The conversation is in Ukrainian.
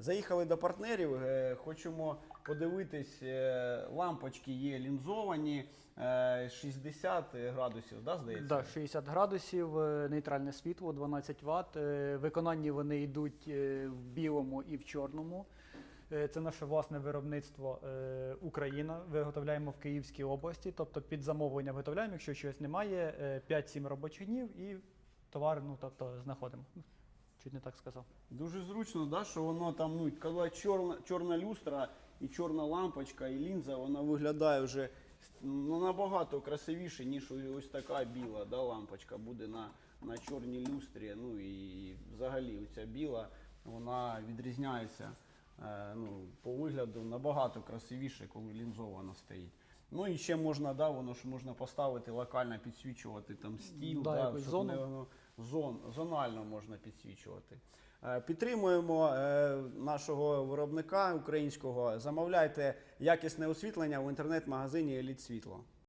Заїхали до партнерів, е, хочемо подивитись, е, лампочки є лінзовані, е, 60 градусів, да, здається? Да, 60 градусів, е, нейтральне світло, 12 Вт. Е, Виконанні вони йдуть е, в білому і в чорному. Е, Це наше власне виробництво е, Україна. Виготовляємо в Київській області, тобто під замовлення виготовляємо, якщо чогось немає, е, 5-7 робочих днів і товар, ну тобто знаходимо. Чуть не так сказав. Дуже зручно, да, що воно там, ну, коли чорна, чорна люстра і чорна лампочка, і лінза, вона виглядає вже ну, набагато красивіше, ніж ось така біла да, лампочка буде на, на чорній люстрі. Ну і взагалі ця біла, вона відрізняється е, ну, по вигляду набагато красивіше, коли лінзована стоїть. Ну і ще можна, да, воно ж можна поставити локально підсвічувати там стіл, Да, да, щоб зону. не воно зон, зонально можна підсвічувати. Е, Підтримуємо е, нашого виробника українського. Замовляйте якісне освітлення в інтернет-магазині Еліт Світло.